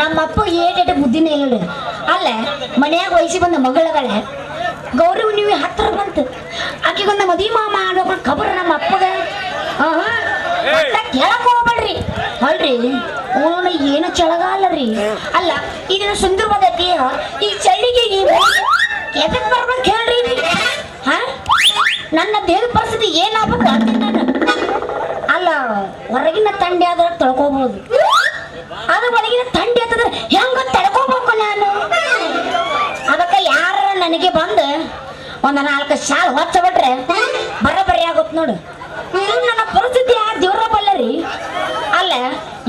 ನಮ್ಮ ಅಪ್ಪ ಏಟೇಟ ಬುದ್ಧಿನೇ ಇಲ್ಲ. ಅಲ್ಲ ಮನ್ಯಾಗ ವಯಸ್ಸಿ ಬಂದ ಮಗಳಗಳೇ ಗೌರವ ನೀವು ಹತ್ತಿರ ಬಂತು. ಆಕೆಗೊಂದು ಮದಿ ಮಾಮ ಅನ್ನೋ ಖಬರ್ ನಮ್ಮ ಅಪ್ಪಗ. ಕೇಳಕ್ ಅಲ್ರಿ ಅವನು ಏನು ಚಳಗಾಲ ರೀ. ಅಲ್ಲ, ಇದನ್ನ ಸುಂದರವಾದ ದೇಹ, ಈ ಚಳಿಗೆ ಎದಕ್ ಬರ್ಬೇಕು ಹೇಳ್ರಿ? ಹಾ? ನನ್ನ ದೇಹದ ಪರಿಸ್ಥಿತಿ ಏನಾಗ್ಬೇಕು ಅಲ್ಲ, ಹೊರಗಿನ ತಂಡಿ ಆದ್ರೆ ತೊಳ್ಕೊಬೋದು. ಅದು ಒಳಗಿನ ತಂಡಿ ಅಂತಂದ್ರೆ ಹೆಂಗ ತಡ್ಕೋಬೇಕು ನಾನು. ಅದಕ್ಕೆ ಯಾರ ನನಗೆ ಬಂದು ಒಂದು ನಾಲ್ಕು ಶಾಲ್ ಹೊಚ್ಚ ಬಿಟ್ರೆ ಬರೋಬ್ಬರಿ ಆಗುತ್ತೆ ನೋಡು. ನನ್ನ ಪರಿಸ್ಥಿತಿ ಯಾರು ದೇವ್ರ ಬಲ್ಲರಿ ಅಲ್ಲ,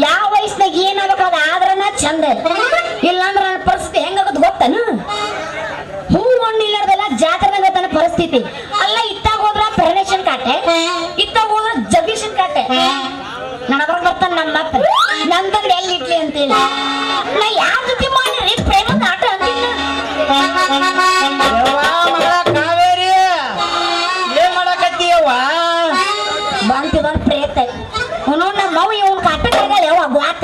ಯಾವ ವಯಸ್ಸಿನಾಗ ಏನಾಗಬೇಕು ಅದು ಆದ್ರನ ಚಂದ. ಇಲ್ಲಾಂದ್ರೆ ನನ್ನ ಪರಿಸ್ಥಿತಿ ಹೆಂಗಾಗುತ್ತೆ ಗೊತ್ತನು ಹೂ ಹಣ್ಣು ಇಲ್ಲಾರ್ದೆಲ್ಲ ಜಾತ್ರೆನಾಗ ತನ್ನ ಪರಿಸ್ಥಿತಿ. ಅಲ್ಲ, ಇತ್ತಾಗ ಹೋದ್ರ ಪೆರನೇಶನ್ ಕಾಟೆ, ಇತ್ತಾಗ ಹೋದ್ರ ಜಗೀಶನ್ ಕಾಟೆ. ನನಗ ಬರ್ತಾನೆ ನಮ್ಮ ಅಂತೇಳಿ ನಾ ಯಾರ ಜೊತೆ ಮಾಡಿರಿ? ಆಟ ಕಾವೇರಿ ಏನ್ ಮಾಡಕತ್ತೀಯವ್ವ? ಬಂತು ಬಂದು ಪ್ರೇತ. ಅವನು ನಮ್ಮ ಮೌ ಇವನ್ ಕಾಟಕ್ಕಾಗಲ್ಲ ಯಾವ ಗ್ವಾತ.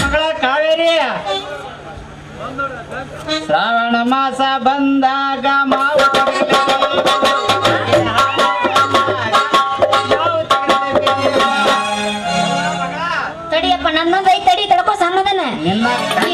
ಮಗಳ ಕಾವೇರಿ ಶ್ರಾವಣ ಮಾಸ ಬಂದಾಗ ಮಾವು ಸಣ್ಣದನ್ನ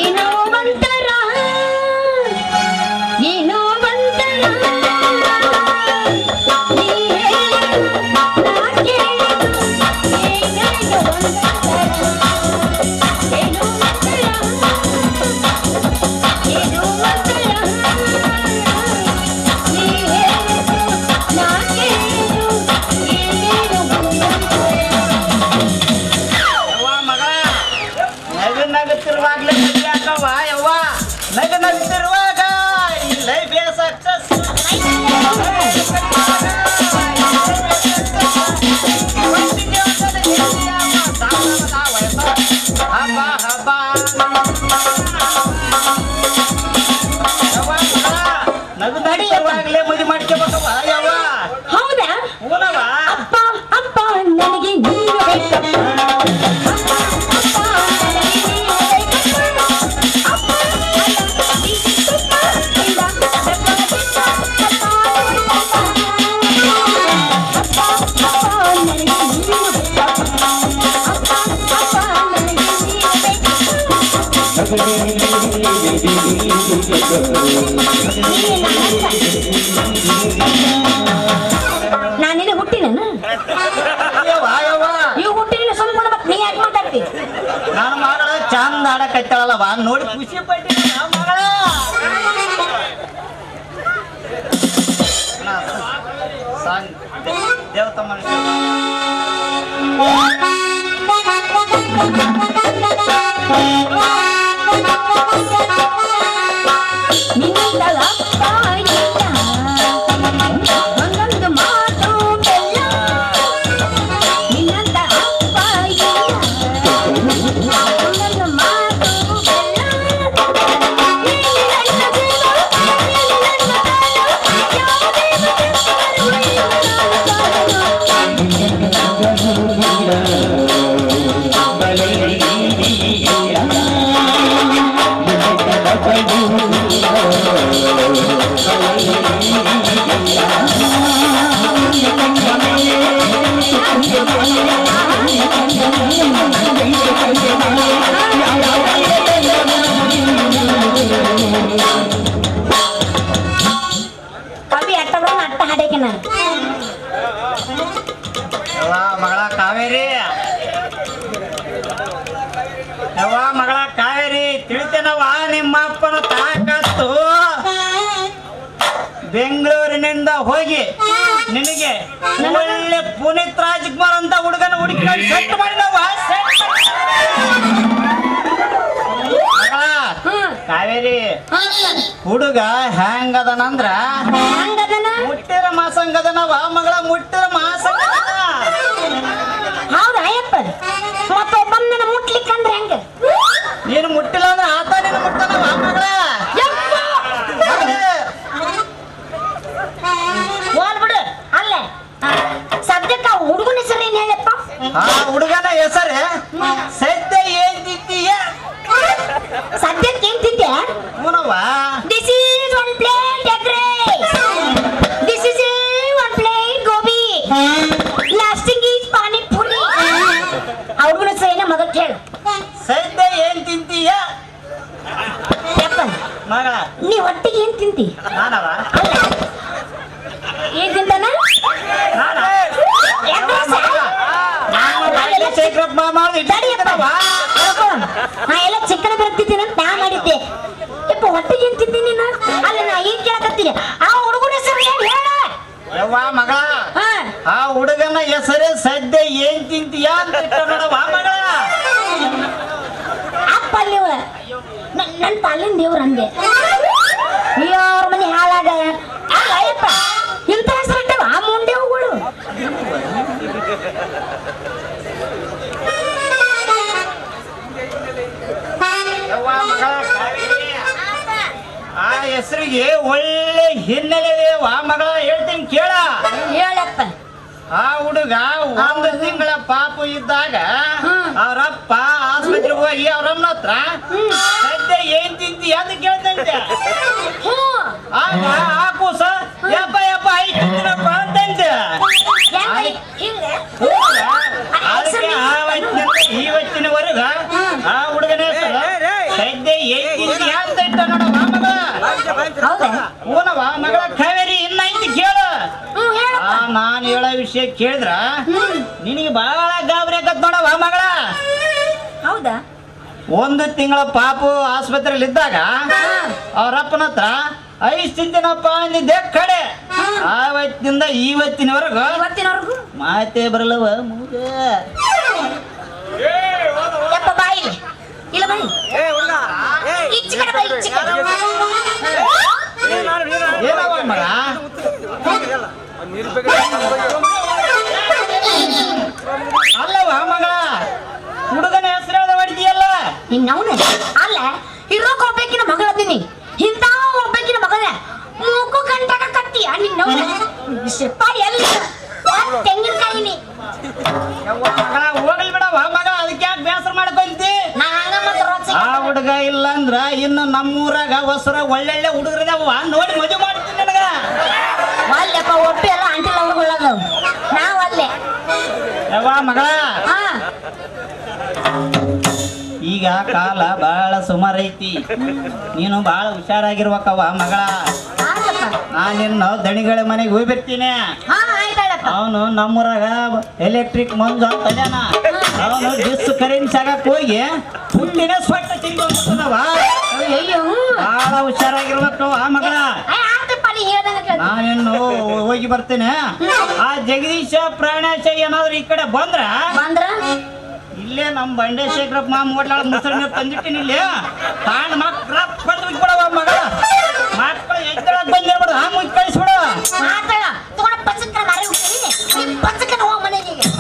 ನಾನಿಲ್ಲಿ ಹುಟ್ಟಿನ ಇವ್ ಹುಟ್ಟಿನ ಸುಮ್ಮನೆ ಮತ್ತೆ ನೀ ಯಾಕೆ ಮಾತಾಡ್ತಿ? ನಾನು ಮಗಳ ಚಂದ ಆಡಕತ್ತಾಳಲ್ಲವ ನೋಡಿ ಖುಷಿ ಪಟ್ಟಿ ಮಗಳ. ದೇವತಮ್ಮ Oh, ಹೋಗಿ ನಿನಗೆ ಒಳ್ಳೆ ಪುನೀತ್ ರಾಜ್ಕುಮಾರ್ ಅಂತ ಹುಡುಗನ ಹುಡುಕಿ ಸೆಟ್ ಮಗಳ ಹ್ಮ್ ಕಾವೇರಿ ಹುಡುಗ ಹ್ಯಾಂಗದನಂದ್ರ ಮುಟ್ಟಿರ ಮಾಸಂಗದನವ ಮಗಳ ಮುಟ್ಟಿರ ಮಾಸಂಗದನ ಹುಡುಗನ ಹೆಸರೇ ಸೇ ಯವ್ವ ಮಗಳ ಆ ಹುಡುಗನ ಹೆಸರೇ ಸದ್ಯ ಏನ್ ತಿಂತೀಯ ಅಂತ ಇಟ್ಟ ವಾ ಮಗಳ ಅಪ್ಪ ಅಲ್ಲಿವ ನನ್ನ ಪಾಲಿನ ದೇವ್ರ ಅಂದೆ. ಯಾರ ಹೆಸರಿಗೆ ಒಳ್ಳೆ ಹಿನ್ನೆಲೆ ವಾ ಮಗಳ ಹೇಳ್ತೀನಿ ಕೇಳ. ಹೇಳಪ್ಪ ಆ ಹುಡುಗ ಒಂದು ತಿಂಗಳ ಪಾಪು ಇದ್ದಾಗ ಅವರಪ್ಪ ಆಸ್ಪತ್ರೆಗೆ ಹೋಗಿ ಅವ್ರಮ್ಮನ ಹತ್ರ ಸದ್ಯ ಏನ್ ತಿಂತಿ ಅಂತ ಕೇಳ್ತಂತೆ. ಆಗ ಆ ಕೂಸ ಯಪ್ಪ ಯಪ್ಪ ಐದು ತಿಂತೀನಪ್ಪ ಅಂತಂತೆ. ಇವತ್ತಿನವರೆಗ ಆ ಹುಡುಗನ ಸದ್ಯ ಏನ್ ಅಂತ ಇಟ್ಟ ನೋಡವ್ವ ಮಗಳ ಹೌದಾ. ಹೂನವ ಮಗಳ ಕಾವೇರಿ ಇನ್ನ ಐತಿ ಕೇಳು. ನಾನ್ ಹೇಳೋ ವಿಷಯ ಕೇಳಿದ್ರ? ನಿನಗೆ ಬಹಳ ಗಾಬರಿ ಆಗತ್ ನೋಡವ ಮಗಳ ಹೌದಾ? ಒಂದು ತಿಂಗಳ ಪಾಪು ಆಸ್ಪತ್ರೆಯಲ್ಲಿ ಇದ್ದಾಗ ಅವ್ರಪ್ಪನ ಹತ್ರ ಐಸ್ ತಿಂತೀನಪ್ಪ ಅಂದಿದ್ದೆ ಕಡೆ. ಆವತ್ತಿನಿಂದ ಇವತ್ತಿನವರೆಗೂ ಇವತ್ತಿನವರೆಗೂ ಮಾತೇ ಬರಲ್ಲವ ಮೂಗ. ಯಪ್ಪ ಬಾಯಿ ಇಲ್ಲ ಬಾಯಿ ಈಚೆ ಕಡೆ ಬಾಯಿ ಈಚೆ ಕಡೆ ಏನವ ಮಗ ಅಲ್ಲವ ಮಗಳ ಹುಡುಗನ ಹೆಸರು ಹೇಳ್ದ ಹೊಡಿದೀಯಲ್ಲ ನಿನ್ನವನ ಅಲ್ಲ ಇರೋಕ್ ಒಬ್ಬಾಕಿನ ಮಗಳದೀನಿ ಇಂಥ ಒಬ್ಬಾಕಿನ ಮಗನ ಮೂಕು ಗಂಟಕ ಕತ್ತಿ ನಿನ್ನವನ ಶಿಪ್ಪ ಎಲ್ಲಿ ಒಂದ್ ತೆಂಗಿನಕಾಯಿನಿ ಯವ್ವ ಮಗಳ ಹೋಗ್ಲಿ ಬಿಡವ ಮಗ ಅದಕ್ಕೆ ಯಾಕೆ ಬೇಸರ ಮಾಡ್ಕೊಂತಿ ನಾ ಹಂಗ ಮತ್ತೆ ರೋಚ ಆ ಹುಡುಗ ಇಲ್ಲ ಅಂದ್ರ ಇನ್ನು ನಮ್ಮೂರಾಗ ಒಳ್ಳೊಳ್ಳೆ ಹುಡುಗರಿದಾವ ನೋಡಿ ಮದುವೆ ಮಾಡ್ತೀನಿ ನನಗ. ಅಲ್ಲಪ್ಪ ಒಪ್ಪಿ ಎಲ್ಲ ಆಂಟಿಲ್ ಅವ್ರಿಗೊಳ್ಳೋದು ನಾವ್ ಅಲ್ಲೇ. ಯವ್ವ ಮಗಳ. ಹಾ. ಈಗ ಕಾಲ ಬಹಳ ಸುಮಾರು ಐತಿ. ನೀನು ಬಹಳ ಹುಷಾರಾಗಿರ್ಬೇಕವ್ವ ಮಗಳ. ಆಯ್ತಪ್ಪ ನಾನಿನ್ನು ದಣಿಗಳ ಮನೆಗೆ ಹೋಗಿ ಬರ್ತೀನಿ ಹಾ ಆಯ್ತಾಳಪ್ಪ ಅವನು ನಮ್ಮೂರಾಗ ಎಲೆಕ್ಟ್ರಿಕ್ ಮಂಜು ಅಂತ ಅದ್ಯಾನ ಅವನು ಡಿಸ್ ಕರೆನ್ಸಿ ಆಗಕ್ಕೆ ಹೋಗಿ ಹುಟ್ಟಿನ ಸ್ವಟ್ಟ ತಿಂದವ ಅಯ್ಯೋ ಬಹಳ ಹುಷಾರಾಗಿರ್ಬೇಕು ಆ ಮಗಳ. ನಾನಿನ್ನು ಹೋಗಿ ಬರ್ತೇನೆ? ಆ ಜಗದೀಶ ಪ್ರಾಣೇಶ ಏನಾದ್ರು ಈ ಕಡೆ ಬಂದ್ರ? ಬಂದ್ರ? ಇಲ್ಲೇ ನಮ್ ಬಂಡೆ ಶೇಖರಪ್ಪ ಮಾಮ ಹೋಟ್ಲಾಳ ಮುಸರ್ ನೀರು ತಂದಿಟ್ಟಿನಿ ಇಲ್ಲಿ. ತಾಂಡ್ ಮಾತ್ರ ಬಂದು ಬಿಡ್ಬಿಡವ ಮಗಳ. ಮಕ್ಕಳು ಎದ್ದಳಕ್ ಬಂದಿರ್ಬಿಡು ಆ ಮುಗಿ ಕಳಿಸ್ಬಿಡು.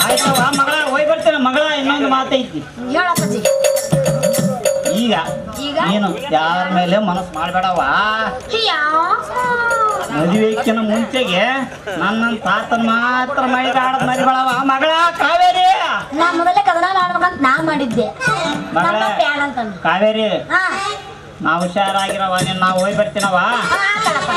ಆಯ್ತವ ಮಗಳ ಹೋಗಿ ಬರ್ತೇನೆ. ಮಗಳ ಇನ್ನೊಂದು ಮಾತೈತಿ. ಹೇಳಪ್ಪಾಜಿ ಈಗ? ನೀನು ಯಾರ ಮೇಲೆ ಮನಸ್ಸು ಮಾಡಬೇಡವಾ ಮದುವೆಕ್ಕಿನ ಮುಂಚೆಗೆ ನನ್ನ ತಾತನ ಮಾತ್ರ ಮೈಗೆ ಆಡದ್ ಮರಿಬೇಡವ ಮಗಳ ಕಾವೇರಿ. ನಾ ಮೊದಲೇ ಕದನ ಆಡ್ಬೇಕಂತ ನಾ ಮಾಡಿದ್ದೆ. ಮಗಳ ಕಾವೇರಿ. ನಾವು ಹುಷಾರಾಗಿರವ ನೀನು ನಾವು ಹೋಗಿ ಬರ್ತೀನವ ಹಾ, ಆತಾಳಪ್ಪ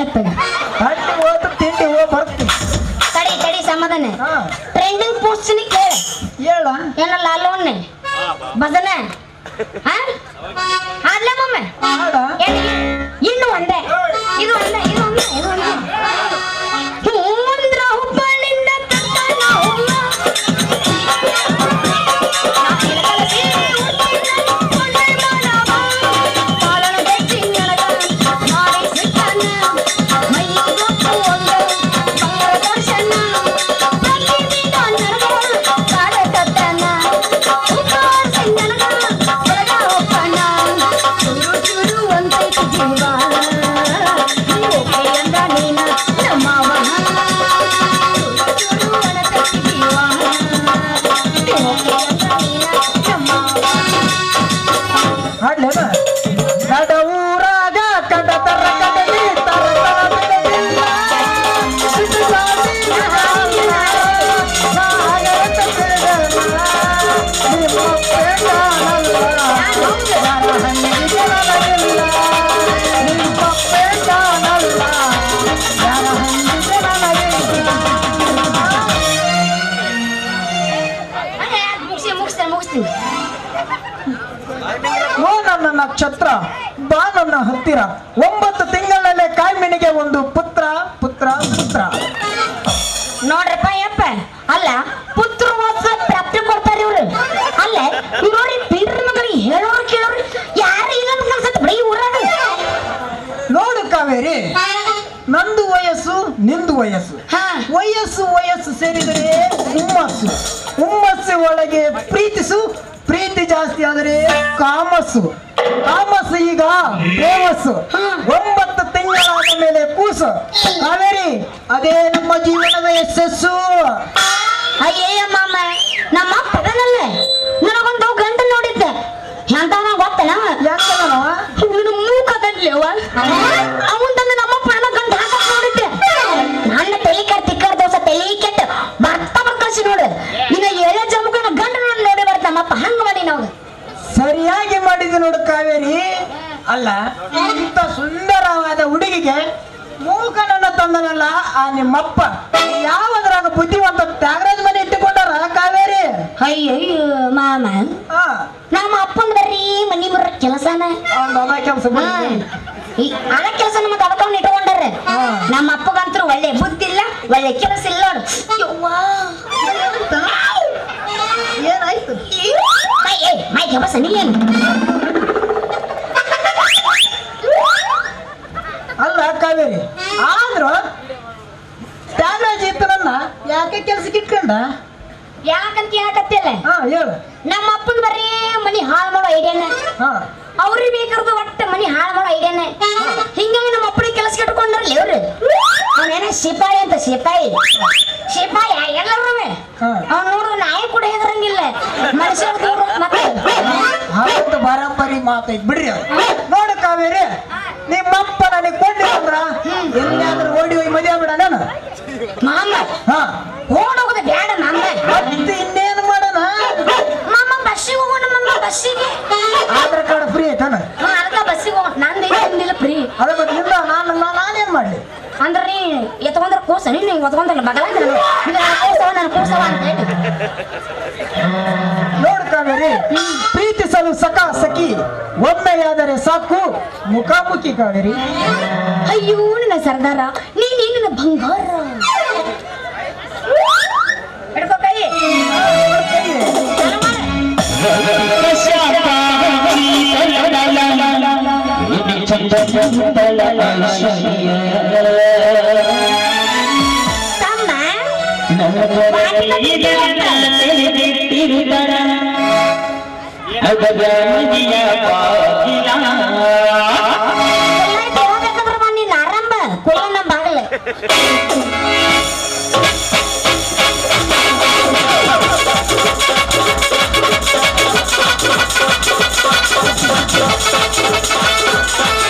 ನಡೆಯುತ್ತದೆ ಹಟ್ಟಿ ಹೋತ ತಿಂಡಿ ಹೋ ಬರ್ತೀನಿ. ತಡಿ ತಡಿ ಸಮಾಧಾನ. ಹಾ. ಟ್ರೆಂಡಿಂಗ್ ಪೋಸ್ಟ್ನಿ ಕೇಳ. ಹೇಳ. ಅಲ್ಲೊನ್ನೆ ಬದನೆ ಹಾ ಅಲ್ಲ ಮಮ್ಮೆ ಹಾಡ. ಹತ್ತಿರ ಒಂಬತ್ತು ತಿಂಗಳಲ್ಲೇ ಕಾಯ್ಮಿಣಿಗೆ ಒಂದು ಪುತ್ರ ಪುತ್ರ ಪುತ್ರ. ನೋಡ್ರಪ್ಪ ಯಪ್ಪ ಅಲ್ಲ ಪುತ್ರ ಪ್ರಾಪ್ತಿ ಕೊಡ್ತಾರೆ ಇವ್ರು. ಅಲ್ಲ ನೋಡಿ ಬೀದ್ರ ಮಗಳಿಗೆ ಹೇಳೋರು ಕೇಳೋರು ಯಾರು ಇಲ್ಲ ಅನ್ಸತ್ ಬರೀ ಊರಾಗ ನೋಡು ಕಾವೇರಿ ನಂದು ವಯಸ್ಸು ನಿಂದು ವಯಸ್ಸು. ಹಾ. ವಯಸ್ಸು ವಯಸ್ಸು ಸೇರಿದರೆ ಹುಮ್ಮಸ್ಸು. ಹುಮ್ಮಸ್ಸು ಒಳಗೆ ಪ್ರೀತಿಸು ಪ್ರೀತಿ ಜಾಸ್ತಿ ಆದರೆ ಕಾಮಸ್ಸು. ಪ್ರೇಮಸ್ಸು ಒಂಬತ್ತು ತಿಂಗಳಾದ ಮೇಲೆ ಕೂಸು. ಕಾವೇರಿ ಅದೇ ನಮ್ಮ ಜೀವನದ ಯಶಸ್ಸು. ಅಯ್ಯಯ್ಯ ಮಾಮ ನಮ್ಮ ಪದನಲ್ಲೇ ನನಗೊಂದು ಗಂಡ ನೋಡಿದ್ದೆ. ಎಂತವ ಗೊತ್ತಲ್ಲ ಇವನು ಮೂಕದಲ್ಲಿ ಅವ ಅವನ್ ತಂದು ನಮ್ಮಪ್ಪ ನನ್ನ ಗಂಡ ಹಾಕಕ್ ನೋಡಿದ್ದೆ. ನನ್ನ ತಲೆ ಕರ್ ತಿಕ್ಕರ್ ದೋಸ ತಲೆ ಕೆಟ್ಟ. ಬರ್ತಾ ಕಳ್ಸಿ ನೋಡು. ಇನ್ನ ಏಳೇ ಜಮುಕನ ಗಂಡ ನೋಡಿ ಬರ್ತ ನಮ್ಮಪ್ಪ ಹಂಗ ಮಾಡಿ ನಾವು ಸರಿಯಾಗಿ ಮಾಡಿದ್ವಿ ನೋಡು ಕಾವೇರಿ. ಅಲ್ಲ ಇಂಥ ಸುಂದರವಾದ ಹುಡುಗಿಗೆ ಮೂಕನನ್ನ ತಂದನಲ್ಲ ಆ ನಿಮ್ಮಪ್ಪ. ಯಾವದ್ರಾಗ ಬುದ್ಧಿವಂತ ತ್ಯಾಗರಾಜ್ ಮನೆ ಇಟ್ಟುಕೊಂಡಾರ ಕಾವೇರಿ? ಅಯ್ಯಯ್ಯೋ ಮಾಮ. ನಮ್ಮ ಅಪ್ಪನ ಬರ್ರಿ ಮನಿ ಬರ ಕೆಲಸನ. ಕೆಲಸ ಅದ ಕೆಲಸ ಮತ್ತೆ ತಬಕವ್ನ ಇಟ್ಕೊಂಡಾರ. ನಮ್ಮ ಅಪ್ಪಗಂತೂ ಒಳ್ಳೆ ಬುದ್ಧಿ ಇಲ್ಲ ಒಳ್ಳೆ ಕೆಲಸ ಇಲ್ಲ ಏನಾಯ್ತು? ಮೈ ಕೆಲಸ ನೀನು ಕಾವೇರಿ ಆದ್ರೂ ತ್ಯಾಗರಾಜ್ ಇತ್ತನನ್ನ ಯಾಕೆ ಕೆಲ್ಸಕ್ಕೆ ಇಟ್ಕೊಂಡ? ಯಾಕಂತ ಹೇಳಕತ್ತಿಲ್ಲ ಹಾ ಹೇಳು. ನಮ್ಮ ಅಪ್ಪನ ಬರೀ ಮನಿ ಹಾಳ್ ಮಾಡೋ ಐಡಿಯಾನ ಹಾ. ಅವ್ರಿಗೆ ಒಟ್ಟ ಮನಿ ಹಾಳ್ ಮಾಡೋ ಐಡಿಯಾನ ಹಿಂಗಾಗಿ ನಮ್ಮ ಅಪ್ಪನಿಗೆ ಕೆಲಸ ಕಟ್ಕೊಂಡ್ರಲ್ಲಿ ಇವ್ರು. ಅವನೇನ ಸಿಪಾಯಿ ಅಂತ ಸಿಪಾಯಿ. ಸಿಪಾಯಿ ಎಲ್ಲರೂ ಅವ್ನ ನೋಡು ನಾಯಿ ಕೂಡ ಹೆದರಂಗಿಲ್ಲ. ಮನುಷ್ಯ ಬರೋಬ್ಬರಿ ಮತ್ತೆ ಬರಾಬರಿ ಮಾತೈತ್ ಬಿಡ್ರಿ. ನೋಡು ಕಾವೇರಿ. ನಿಮ್ಮಪ್ಪ ನನಗೆ ಕೊಂಡಿಲ್ಲ ಎಲ್ಲಿಯಾದ್ರೂ ಓಡಿ ಹೋಗಿ ಮದುವೆ ಬಿಡ ನಾನು. ಮಾಮ ಹಾ. ಹೋಗೋದು ಬೇಡ ಮಾಮ. ಮತ್ತೆ ಇನ್ನೇನು ಮಾಡೋಣ? ಮಾಮ ಬಸ್ಸಿಗೆ ಹೋಗೋಣ ಮಾಮ ಬಸ್ಸಿಗೆ. ಆಧಾರ್ ಕಾರ್ಡ್ ಫ್ರೀ ಐತಾನ ಹಾ ಅದಕ್ಕ ಬಸ್ಸಿಗೆ ಹೋಗೋಣ. ನಂದು ಏನಿಲ್ಲ ಫ್ರೀ. ಅದ ಬಟ್ ಇಲ್ಲ ನಾನು ಏನು ಮಾಡಲಿ? ಅಂದ್ರೆ ನೀ ಎತ್ಕೊಂಡ್ರ ಕೂಸ ನೀನು ಒತ್ಕೊಂಡಲ್ಲ ಬಗಲ ಕೂಸವ ನಾನು. ಕೂಸವ ಅಂತ ಹೇಳಿ ಸಖಿ ಒಮ್ಮೆಯಾದರೆ ಸಾಕು ಮುಖಾಮುಖಿ ಕಾಣಿರಿ. ಅಯ್ಯೋ ನನ್ನ ಸರ್ದಾರ ನೀನೇ ನನ್ನ ಬಂಗಾರ. ಹಿಡ್ಕೋ ಕೈ. ಚಾಲು ಮಾಡು. ತಮ್ಮ ಎಲ್ಲ ಹೋಗ್ಬೇಕಂದ್ರ ಬಾ ನೀನ್ ಆರಂಭ ಕುಲ ನಮ್ಮ ಬಾಗಲ ಮಾಮ ಹೇಳ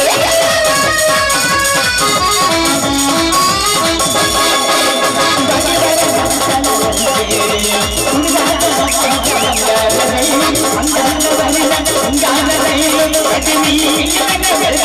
ಮನಿ ಹೋಯ್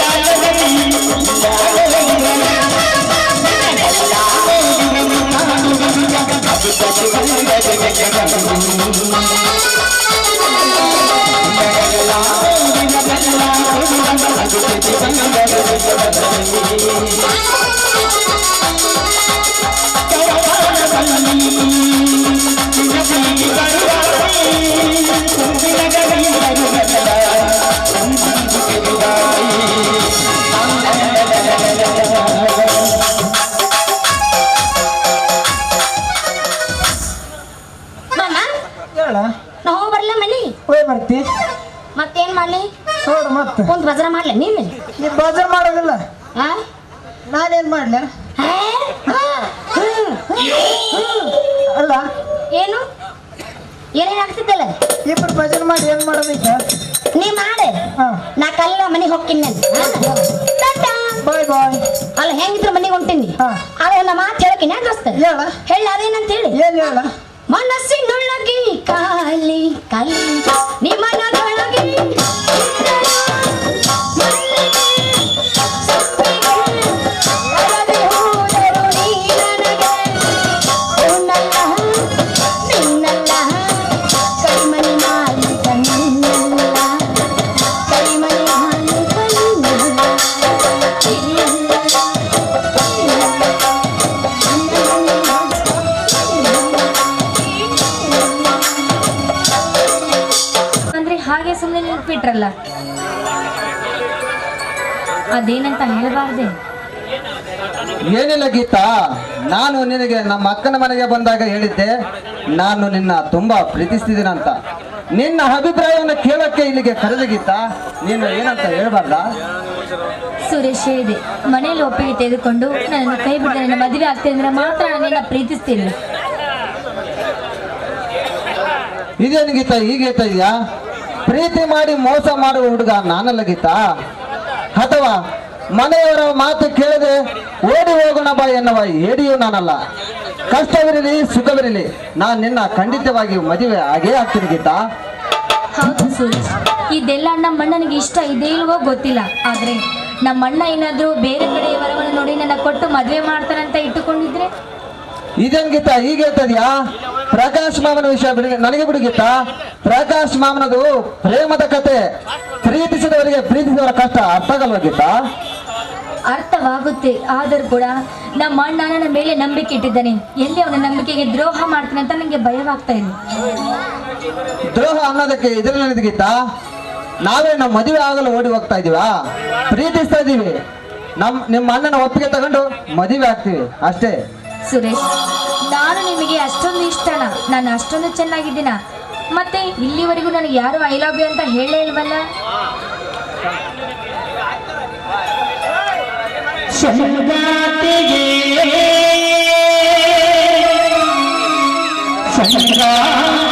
ಬರ್ತಿ. ಮತ್ತೇನ್ ಮಾಡ್ಲಿ? ನೋಡು ಮತ್ತೆ. ಕುಂತ್ ಭಜನ ಮಾಡ್ಲಿ ನೀನು? ನೀ ಬಜರ್ ಮಾಡೋದಿಲ್ಲ. ಹಾ ನಾನೇನ್ ಮಾಡ್ಲ. ಅಲ್ಲ. ಏನು? ಏನೇನ್ ಆಗ್ತಿದ್ದಲ್ಲ ಇಬ್ರು ಭಜನ್ ಮಾಡಿ ಏನ್ ಮಾಡೋದೈತ ನೀ ಮಾಡು. ನಾ ಕಲ್ಲ ಮನೆಗೆ ಹೋಗ್ತೀನಿ ಬಾಯ್ ಬಾಯ್. ಅಲ್ಲ ಹೆಂಗಿದ್ರು ಮನೆಗೆ ಹೊಂಟೀನಿ. ಅವ ನಮ್ಮ ಮಾತು ಹೇಳಕಿನ ದೋಸ್ತ? ಹೇಳ. ಅದೇನಂತ ಹೇಳಿ. ಮನಸ್ಸಿನೊಳಗೆ ಕಾಲಿ ಕಲ್ಲಿ ನಿಮ್ಮನದೊಳಗೆ ಹೇಳಬಾರ್ದೆ. ಏನಿಲ್ಲ ಗೀತಾ ನಾನು ನಿನಗೆ ನಮ್ಮ ಅಕ್ಕನ ಮನೆಗೆ ಬಂದಾಗ ಹೇಳಿದ್ದೆ ನಾನು ನಿನ್ನ ತುಂಬಾ ಪ್ರೀತಿಸ್ತಿದ್ದೀನಂತ. ನಿನ್ನ ಅಭಿಪ್ರಾಯವನ್ನು ಕೇಳಕ್ಕೆ ಇಲ್ಲಿಗೆ ಕರೆದ ಗೀತಾ ನೀನು ಏನಂತ ಹೇಳ್ಬಾರ್ದ? ಸುರೇಶ್ ಹೇಳಿದೆ ಮನೆಯಲ್ಲಿ ಒಪ್ಪಿಗೆ ತೆಗೆದುಕೊಂಡು ನನ್ನನ್ನು ಕೈ ಬಿಟ್ಟರೆ ನನ್ನ ಮದುವೆ ಆಗ್ತೇನೆ ಅಂದ್ರೆ ಮಾತ್ರ ನಾನು ನಿನ್ನ ಪ್ರೀತಿಸ್ತೀನಿ. ಇದೇನು ಗೀತಾ ಹೇಳ್ತಾ ಇದೀಯಾ? ಪ್ರೀತಿ ಮಾಡಿ ಮೋಸ ಮಾಡುವ ಹುಡುಗ ನಾನಲ್ಲ ಗೀತಾ. ಅಥವಾ ಮನೆಯವರ ಮಾತು ಕೇಳದೆ ಓಡಿ ಹೋಗೋಣ ಬಾ ಎನ್ನುವ ಏಡಿಯೂ ನಾನಲ್ಲ. ಕಷ್ಟವಿರಲಿ ಸುಖವಿರಲಿ ನಾನು ನಿನ್ನ ಖಂಡಿತವಾಗಿ ಮದುವೆ ಆಗೇ ಆಗ್ತೀನಿ ಗೀತಾ. ಹೌದು ಇದೆಲ್ಲ ನಮ್ಮ ಅಣ್ಣನಿಗೆ ಇಷ್ಟ ಇದೆ ಇಲ್ವೋ ಗೊತ್ತಿಲ್ಲ. ಆದ್ರೆ ನಮ್ಮ ಅಣ್ಣ ಏನಾದ್ರೂ ಬೇರೆ ಕಡೆ ವರವನ್ನು ನೋಡಿ ನನ್ನ ಕೊಟ್ಟು ಮದುವೆ ಮಾಡ್ತಾನಂತ ಇಟ್ಟುಕೊಂಡಿದ್ರೆ? ಇದೇನ್ ಗೀತಾ ಈಗ ಹೇಳ್ತದ್ಯಾ? ಪ್ರಕಾಶ್ ಮಾಮನ ವಿಷಯ ಬಿಡಿ ನನಗೆ ಬಿಡು ಗೀತಾ. ಪ್ರಕಾಶ್ ಮಾಮನದು ಪ್ರೇಮದ ಕತೆ. ಪ್ರೀತಿಸಿದವರಿಗೆ ಪ್ರೀತಿಸಿದವರ ಕಷ್ಟ ಅರ್ಥ ಆಗಲ್ವಾ ಗೀತಾ? ಅರ್ಥವಾಗುತ್ತೆ. ಆದರೂ ಕೂಡ ನಮ್ಮ ಅಣ್ಣ ನನ್ನ ಮೇಲೆ ನಂಬಿಕೆ ಇಟ್ಟಿದ್ದಾನೆ. ಎಲ್ಲಿ ಅವನ ನಂಬಿಕೆಗೆ ದ್ರೋಹ ಮಾಡ್ತಾನೆ ಅಂತ ನನಗೆ ಭಯವಾಗ್ತಾ ಇದೆ. ದ್ರೋಹ ಅನ್ನೋದಕ್ಕೆ ಇದ್ರಲ್ಲಿ ಗೀತಾ ನಾವೇ ನಮ್ಮ ಮದುವೆ ಆಗಲು ಓಡಿ ಹೋಗ್ತಾ ಇದೀವಾ ಪ್ರೀತಿಸ್ತಾ ಇದೀವಿ ನಮ್ ನಿಮ್ಮ ಅಣ್ಣನ ಒಪ್ಪಿಗೆ ತಗೊಂಡು ಮದುವೆ ಆಗ್ತೀವಿ. ಅಷ್ಟೇ. ಸುರೇಶ್ ನಾನು ನಿಮಗೆ ಅಷ್ಟೊಂದು ಇಷ್ಟನ? ನಾನು ಅಷ್ಟೊಂದು ಚೆನ್ನಾಗಿದ್ದೀನ? ಮತ್ತೆ ಇಲ್ಲಿವರೆಗೂ ನನಗೆ ಯಾರು ಐ ಲವ್ ಯು ಅಂತ ಹೇಳೇ ಇಲ್ವಲ್ಲ? Thank you.